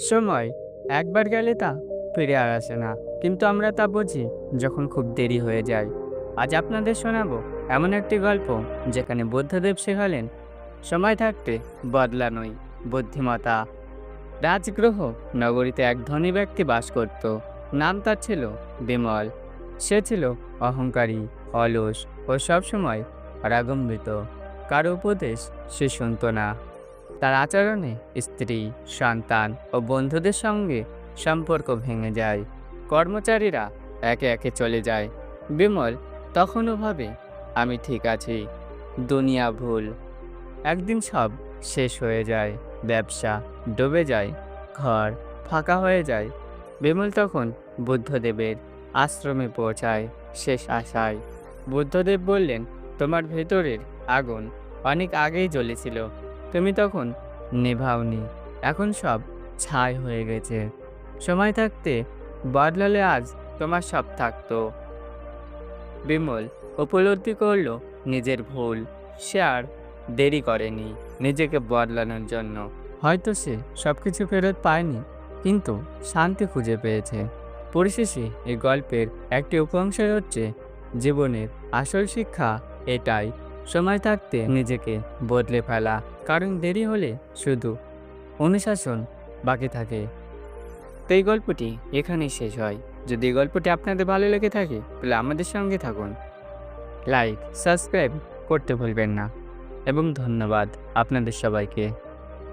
সময়, একবার গেলে তা ফিরে আর আসে না। কিন্তু আমরা তা বুঝি যখন খুব দেরি হয়ে যায়। আজ আপনাদের শোনাবো এমন একটি গল্প যেখানে বুদ্ধদেব শেখালেন সময় থাকতে বদলানোই বুদ্ধিমতা রাজগ্রহ নগরীতে এক ধনী ব্যক্তি বাস করত। নাম তার ছিল বিমল। সে ছিল অহংকারী, অলস ও সবসময় রাগম্বিত কারও উপদেশ সে শুনত না। তার আচরণে স্ত্রী, সন্তান ও বন্ধুদের সঙ্গে সম্পর্ক ভেঙে যায়। কর্মচারীরা একে একে চলে যায়। বিমল, তখনও ভাবে, আমি ঠিক আছি। দুনিয়া ভুল। একদিন সব শেষ হয়ে যায়। ব্যবসা ডুবে যায়। ঘর ফাঁকা হয়ে যায়। বিমল তখন বুদ্ধদেবের আশ্রমে পৌঁছায় শেষ আশায়। বুদ্ধদেব বললেন, তোমার ভেতরের আগুন অনেক আগেই জ্বলেছিল। তুমি তখন নেভাওনি। এখন সব ছাই হয়ে গেছে। সময় থাকতে বদলালে আজ তোমার সব থাকতো। বিমল উপলব্ধি করল নিজের ভুল। সে আর দেরি করেনি নিজেকে বদলানোর জন্য। হয়তো সে সব কিছু ফেরত পায়নি, কিন্তু শান্তি খুঁজে পেয়েছে। পরিশেষে এই গল্পের একটি উপাংশ হচ্ছে জীবনের আসল শিক্ষা এটাই। সময় থাকতে নিজেকে বদলে ফেলা, কারণ দেরি হলে শুধু অনুশাসন বাকি থাকে। তো এই গল্পটি এখানেই শেষ হয়। যদি এই গল্পটি আপনাদের ভালো লেগে থাকে, তাহলে আমাদের সঙ্গে থাকুন। লাইক, সাবস্ক্রাইব করতে ভুলবেন না। এবং ধন্যবাদ আপনাদের সবাইকে।